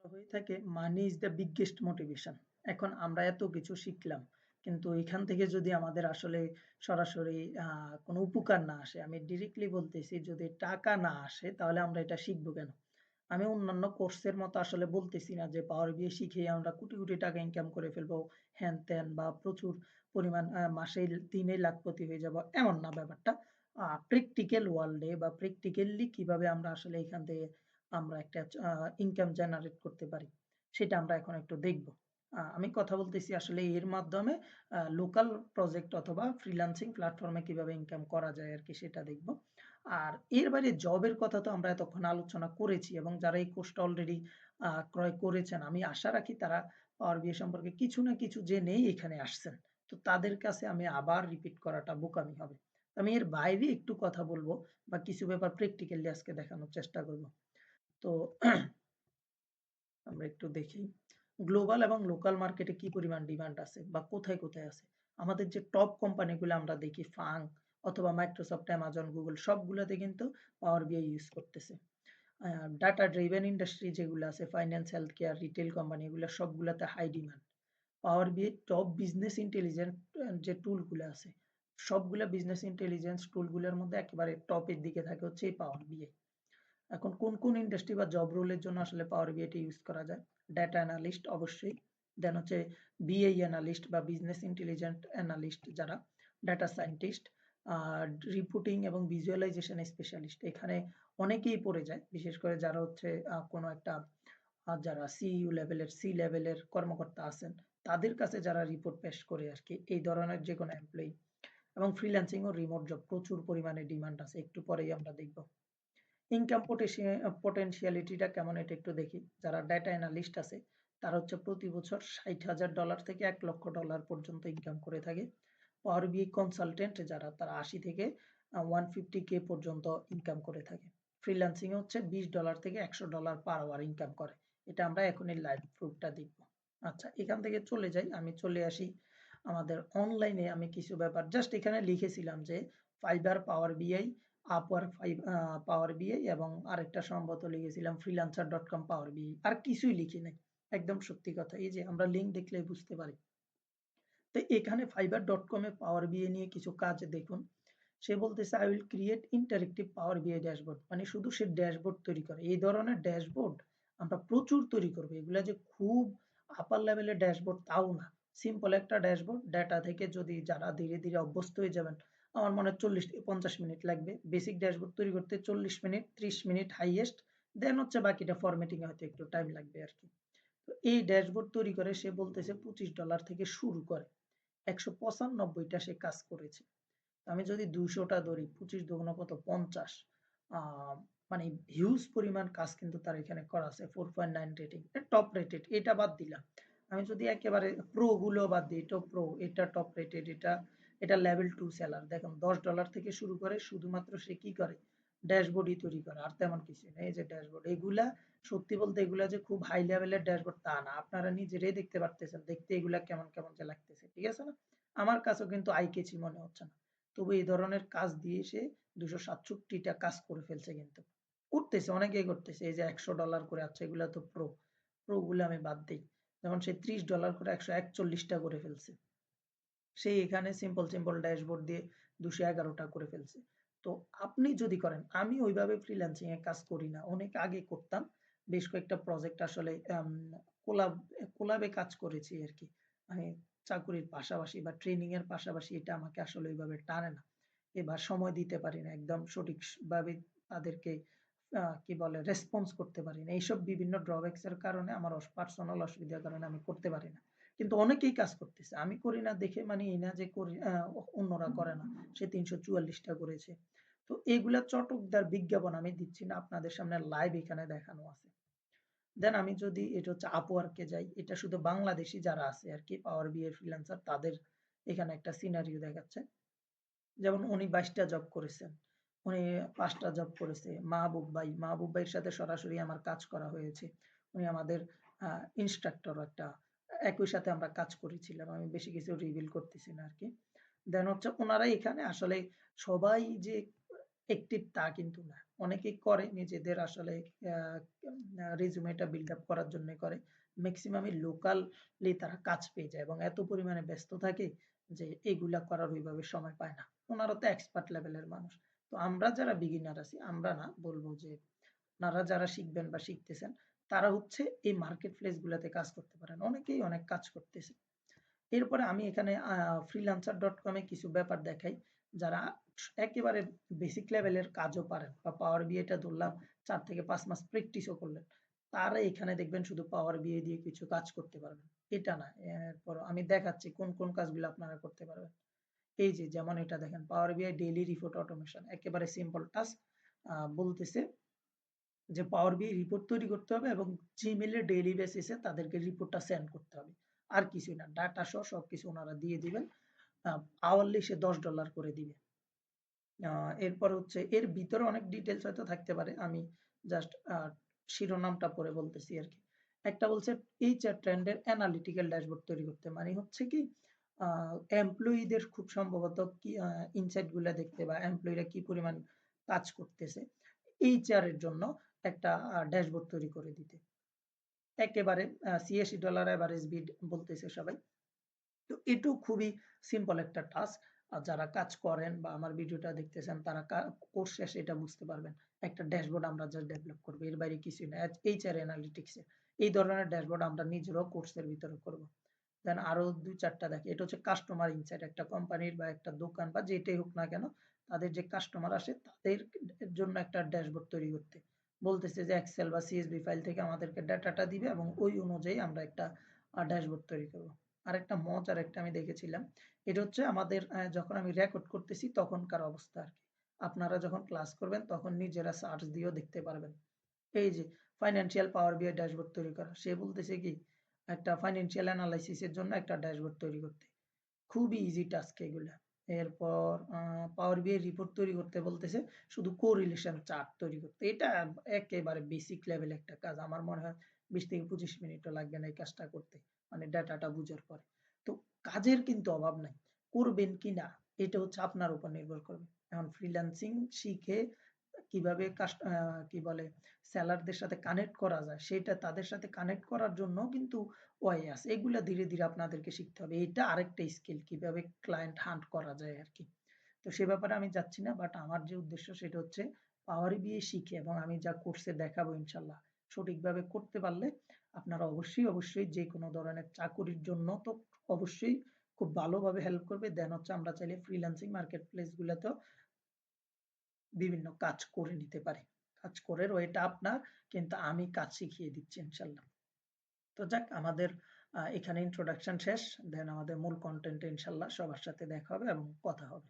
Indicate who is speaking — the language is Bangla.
Speaker 1: বলা হয়ে থাকে money is the biggest motivation এখন আমরা এত কিছু শিখলাম, কিন্তু এখান থেকে যদি আমাদের আসলে সরাসরি কোনো উপকার না আসে, আমি ডিরেক্টলি বলতেছি যদি টাকা না আসে, তাহলে আমরা এটা শিখব কেন? আমি অন্যান্য কোর্সের মতো আসলে বলতেছি না যে পাওয়ার বিয়ে শিখে আমরা কোটি কোটি টাকা ইনকাম করে ফেলব, হ্যান ত্যান বা প্রচুর পরিমাণ মাসে তিনে লাখপতি হয়ে যাব, এমন না ব্যাপারটা। প্র্যাকটিক্যাল ওয়ার্ল্ডে বা প্র্যাকটিক্যালি কীভাবে আমরা আসলে এখান থেকে আমরা একটা ইনকাম জেনারেট করতে পারি। সেটা আমরা এখন একটু দেখব। আমি কথা বলতেছি আসলে এর মাধ্যমে লোকাল প্রজেক্ট অথবা ফ্রিল্যান্সিং প্ল্যাটফর্মে কীভাবে ইনকাম করা যায় আর কি সেটা দেখব। আর এর বাইরে জবের কথা তো আমরা এতক্ষণ আলোচনা করেছি এবং যারা এই কোর্সটা অলরেডি ক্রয় করেছেন, আমি আশা রাখি তারা পাওয়ার বিয়ে সম্পর্কে কিছু না কিছু জেনেই এখানে আসছেন। তো তাদের কাছে আমি আবার রিপিট করাটা বোকামি হবে। আমি এর বাইরে একটু কথা বলব বা কিছু ব্যাপার প্র্যাকটিক্যালি আজকে দেখানোর চেষ্টা করব। তো আমরা একটু দেখি। গ্লোবাল এবং লোকাল মার্কেটে কি পরিমাণ ডিমান্ড আছে বা কোথায় কোথায় আছে? আমাদের যে টপ কোম্পানিগুলো আমরা দেখি, ফাং অথবা মাইক্রোসফট, অ্যামাজন, গুগল, সবগুলোতে কিন্তু পাওয়ার বিআই ইউজ করতেছে। ডাটা ড্রিভেন ইন্ডাস্ট্রি যেগুলো আছে, finance health care retail company, এগুলো সবগুলোতে হাই ডিমান্ড। পাওয়ার বিআই টপ বিজনেস ইন্টেলিজেন্ট যে টুলগুলো আছে, সবগুলো বিজনেস ইন্টেলিজেন্স টুলগুলোর মধ্যে একেবারে টপের দিকে থাকে হচ্ছে এই পাওয়ার বিআই এখন কোন কোন ইন্ডাস্ট্রি বা জব রোলের জন্য আসলে পাওয়ার বিআইটা ইউজ করা যায়? ডেটা অ্যানালিস্ট অবশ্যই। দেন হচ্ছে বিএই অ্যানালিস্ট বা বিজনেস ইন্টেলিজেন্ট অ্যানালিস্ট যারা ডাটা সায়েন্টিস্ট রিপোর্টিং এবং ভিজুয়ালাইজেশন স্পেশালিস্ট এখানে অনেকেই পড়ে যায়। বিশেষ করে যারা হচ্ছে কোনো একটা যারা সিইউ লেভেলের সি লেভেলের কর্মকর্তা আছেন, তাদের কাছে যারা রিপোর্ট পেশ করে আর কি, এই ধরনের যে কোনো এমপ্লয়ি এবং ফ্রিল্যান্সিং ও রিমোট জব প্রচুর পরিমাণে ডিমান্ড আছে, একটু পরেই আমরা দেখব। ইনকাম পটেনশিয়ালিটিটা কেমন এটা একটু দেখি। যারা ডাটা অ্যানালিস্ট আছে, তারা হচ্ছে প্রতি বছর ষাট হাজার ডলার থেকে এক লক্ষ ডলার পর্যন্ত ইনকাম করে থাকে। পাওয়ার বি কনসালটেন্ট যারা, তারা আশি থেকে ওয়ান ফিফটি কে পর্যন্ত ইনকাম করে থাকে। ফ্রিল্যান্সিং হচ্ছে বিশ ডলার থেকে একশো ডলার পার আওয়ার ইনকাম করে। এটা আমরা এখনই লাইভ প্রুফটা দেখব। আচ্ছা এখান থেকে চলে যাই। আমি চলে আসি আমাদের অনলাইনে আমি কিছু ব্যাপার জাস্ট এখানে লিখেছিলাম যে ফাইবার পাওয়ার বিআই আপওয়ার পাওয়ার বিআই এবং আরেকটা সম্ভবত লিখেছিলাম ফ্রিলান্সার ডট কম পাওয়ার বিআই আর কিছুই লিখি নাই একদম সত্যি কথা। এই যে আমরা লিঙ্ক দেখলে বুঝতে পারি। তো এখানে ফাইবার ডট কমে পাওয়ার বিএ নিয়ে কিছু কাজ দেখুন। সে বলতেছে I will create interactive power BI dashboard মানে শুধু সে ড্যাশবোর্ড তৈরি করে। এই ধরনের ড্যাশবোর্ড আমরা প্রচুর তৈরি করব। এগুলা যে খুব আপার লেভেলের ড্যাশবোর্ড তাও না। সিম্পল একটা ড্যাশবোর্ড ডেটা থেকে যদি যারা ধীরে ধীরে অভ্যস্ত হয়ে যাবেন আমার মনে হয় চল্লিশ, পঞ্চাশ মিনিট লাগবে। বেসিক ড্যাশবোর্ড তৈরি করতে চল্লিশ মিনিট, ত্রিশ মিনিট হাইয়েস্ট দেন হচ্ছে বাকিটা ফরম্যাটিং এ হয়তো একটু টাইম লাগবে আর কি তো এই ড্যাশবোর্ড তৈরি করে সে বলতেছে পঁচিশ ডলার থেকে শুরু করে। একশো পঁচানব্বইটা সে কাজ করেছে। আমি যদি দুইশোটা ধরি, পঁচিশ দুগুণ কত? পঞ্চাশ। মানে হিউজ পরিমাণ কাজ কিন্তু তার এখানে করা আছে four point nine rating top rated এটা বাদ দিলাম। আমি যদি একেবারে প্রো গুলো বাদ দিই, এটা প্রো এটা টপ রেটেড এটা এটা লেভেল টু সেলার দেখুন, দশ ডলার থেকে শুরু করে শুধুমাত্র সে কি করে? ড্যাশবোর্ডই তৈরি করে, আর তেমন কিছু নেই। যে ড্যাশবোর্ড এগুলা সত্যি বলতে এগুলা যে খুব হাই লেভেলের ড্যাশবোর্ড তা না। আপনারা নিজেরাই দেখতে পারতেছেন, দেখতে এগুলা কেমন কেমন যে লাগতেছে, ঠিক আছে না? আমার কাছেও কিন্তু আই কেচি মনে হচ্ছে না। তবু এই ধরনের কাজ দিয়ে সে দুশো সাতষট্টিটা কাজ করে ফেলছে কিন্তু। করতেছে, অনেকেই করতেছে। এই যে একশো ডলার করে আছে এগুলা তো প্রো প্রো গুলো আমি বাদ দিই। যেমন সে ত্রিশ ডলার করে একশো একচল্লিশটা করে ফেলছে। সে এখানে সিম্পল সিম্পল ড্যাশবোর্ড দিয়ে দুশো এগারোটা করে ফেলছে। তো আপনি যদি করেন, আমি ওইভাবে ফ্রিল্যান্সিং এ কাজ করি না। অনেক আগে করতাম, বেশ কয়েকটা প্রজেক্ট আসলে কোলাব কোলাবে কাজ করেছি আর কি। আমি চাকুরির পাশাপাশি বা ট্রেনিং এর পাশাপাশি এটা আমাকে আসলে ওইভাবে টানে না। এবার সময় দিতে পারি না, একদম সঠিকভাবে তাদেরকে কি বলে রেসপন্স করতে পারি না। এইসব বিভিন্ন ড্রব্যাকস এর কারণে আমার পার্সোনাল অসুবিধার কারণে আমি করতে পারি না। কিন্তু অনেকেই কাজ করতেছে। আমি করি না দেখে মানে এই না যে করি অন্যরা করে না। সে তিনশো চুয়াল্লিশটা করেছে। তো এগুলা চটকদার বিজ্ঞাপন আমি দিচ্ছি না আপনাদের সামনে লাইভ এখানে দেখানো আছে। দেন আমি যদি এটা হচ্ছে আপওয়ার্কে যাই এটা শুধু বাংলাদেশি যারা আছে আর কি পাওয়ার বিএ ফ্রিল্যান্সার তাদের এখানে একটা সিনারিও দেখাচ্ছে। যেমন উনি বাইশটা জব করেছেন উনি পাঁচটা জব করেছে। মাহবুব ভাই মাহবুব ভাইয়ের সাথে সরাসরি আমার কাজ করা হয়েছে। উনি আমাদের ইনস্ট্রাক্টর একটা একই সাথে আমরা কাজ করেছিলাম আমি বেশি কিছু রিভিল করতেছি না আর কি দেন হচ্ছে ওনারা এখানে আসলে সবাই যে অ্যাক্টিভ তা কিন্তু না। অনেকেই করে নিজেদের আসলে রেজুমেটা বিল্ড আপ করার জন্য করে। মেক্সিমামই লোকালি তারা কাজ পেয়ে যায় এবং এত পরিমাণে ব্যস্ত থাকে যে এগুলা করার ওইভাবে সময় পায় না। ওনারা তো এক্সপার্ট লেভেলের মানুষ। তো আমরা যারা বিগিনার আছি, আমরা না বলব যে আপনারা যারা শিখবেন বা শিখতেছেন, তারা হচ্ছে এই মার্কেট প্লেস গুলাতে কাজ করতে পারেন। অনেকেই অনেক কাজ করতেছে। এরপরে আমি এখানে আ freelancer.com এ কিছু ব্যাপার দেখাই। যারা একেবারে বেসিক লেভেলের কাজও পারেন বা পাওয়ার BI টা ধরলাম ৪ থেকে পাঁচ মাস প্র্যাকটিসও করলেন। তারা এখানে দেখবেন শুধু পাওয়ার BI দিয়ে কিছু কাজ করতে পারবেন। এটা না। এরপর আমি দেখাচ্ছি কোন, কোন কাজগুলো আপনারা করতে পারবেন। এই যে যেমন এটা দেখেন power BI daily report automation একেবারে সিম্পল টাস্ক বলতেছে যে পাওয়ার বি রিপোর্ট তৈরি করতে হবে এবং এ ডেইলি বেসিসে তাদেরকে রিপোর্টটা সেন্ড করতে হবে। আর কিছুই না। ডাটা সহ সবকিছু ওনারা দিয়ে দিবেন। আওয়ারলি সে $10 করে দিবে। এরপর হচ্ছে এর ভিতরে অনেক ডিটেইলস হয়তো থাকতে পারে। আমি জাস্ট শিরোনামটা পরে বলতেছি আরকি। একটা বলছে HR ট্রেন্ডের অ্যানালিটিক্যাল ড্যাশবোর্ড তৈরি করতে। মানে হচ্ছে কি এমপ্লয়িদের খুব সম্ভবত কি আ ইনসাইটগুলা দেখতে বা এমপ্লয়িরা কি পরিমাণ কাজ করতেছে। HR এর জন্য একটা ড্যাশবোর্ড তৈরি করে দিতে। একেবারে আ $৮৬ এভারেজ বিড বলতেছে সবাই। তো এটাও খুবই সিম্পল একটা টাস্ক। আর যারা কাজ করেন বা আমার ভিডিওটা দেখতেছেন তারা কোর্স শেষে এটা বুঝতে পারবেন। একটা ড্যাশবোর্ড আমরা জাস্ট ডেভেলপ করব। এর বাইরে কিছুই না। HR analytics. এই ধরনের ড্যাশবোর্ড আমরা নিজেরাও কোর্সের ভিতরে করব। দেন আরও ২-৪ টা দেখি। এটা হচ্ছে কাস্টমার ইনসাইট একটা কোম্পানির বা একটা দোকান বা যেটাই হোক না কেন, তাদের যে কাস্টমার আসে তাদের জন্য একটা ড্যাশবোর্ড তৈরি করতে। বলতেছে যে এক্সেল বা CSV ফাইল থেকে আমাদেরকে ডাটাটা দিবে এবং ওই অনুযায়ী আমরা একটা ড্যাশবোর্ড তৈরি করব। আরেকটা মজার একটা আমি দেখেছিলাম। এটা হচ্ছে আমাদের যখন আমি রেকর্ড করতেছি তখনকার অবস্থা আরকি। আপনারা যখন ক্লাস করবেন তখন নিজেরা সার্চ দিয়েও দেখতে পারবেন। এই যে ফাইন্যান্সিয়াল পাওয়ার BI ড্যাশবোর্ড তৈরি করা। সে বলতেছে কি, একটা ফাইন্যান্সিয়াল এনালাইসিস এর জন্য একটা ড্যাশবোর্ড তৈরি করতে। খুবই ইজি টাস্ক এগুলা। এরপর পাওয়ার BI রিপোর্ট তৈরি করতে বলতেছে, শুধু কোরিলেশন চার্ট তৈরি করতে। এটা একেবারে বেসিক লেভেল একটা কাজ। আমার মনে হয় ২০ থেকে ২৫ মিনিটও লাগবে না এই কাজটা করতে। মানে ডাটাটা বুঝার পরে। তো কাজের কিন্তু অভাব নাই। করবেন কি না, এটা হচ্ছে আপনার উপর নির্ভর করবে। এখন ফ্রিল্যান্সিং শিখে কীভাবে কি বলে সেলারদের সাথে কানেক্ট করা যায় সেটা তাদের সাথে কানেক্ট করার জন্য কিন্তু ওয়ে আছে। এগুলা ধীরে, ধীরে আপনাদেরকে শিখতে হবে। এটা আরেকটা স্কিল কীভাবে ক্লায়েন্ট হান্ট করা যায় আরকি। তো সে ব্যাপারে আমি যাচ্ছি না। বাট আমার যে উদ্দেশ্য সেটা হচ্ছে পাওয়ার BI শিখে এবং আমি যা কোর্সে দেখাবো ইনশাআল্লাহ সঠিকভাবে করতে পারলে আপনারা অবশ্যই, অবশ্যই যেকোনো ধরনের চাকুরির জন্য তো অবশ্যই খুব ভালোভাবে হেল্প করবে। দেন হচ্ছে আমরা চাইলে ফ্রিল্যান্সিং মার্কেট প্লেস গুলাতেও বিভিন্ন কাজ করে নিতে পারে কাজ করে ওইটা আপনার, কিন্তু আমি কাজ শিখিয়ে দিচ্ছি ইনশাল্লাহ তো যাক, আমাদের এখানে ইন্ট্রোডাকশন শেষ। দেন আমাদের মূল কন্টেন্ট ইনশাল্লাহ সবার সাথে দেখা হবে এবং কথা হবে।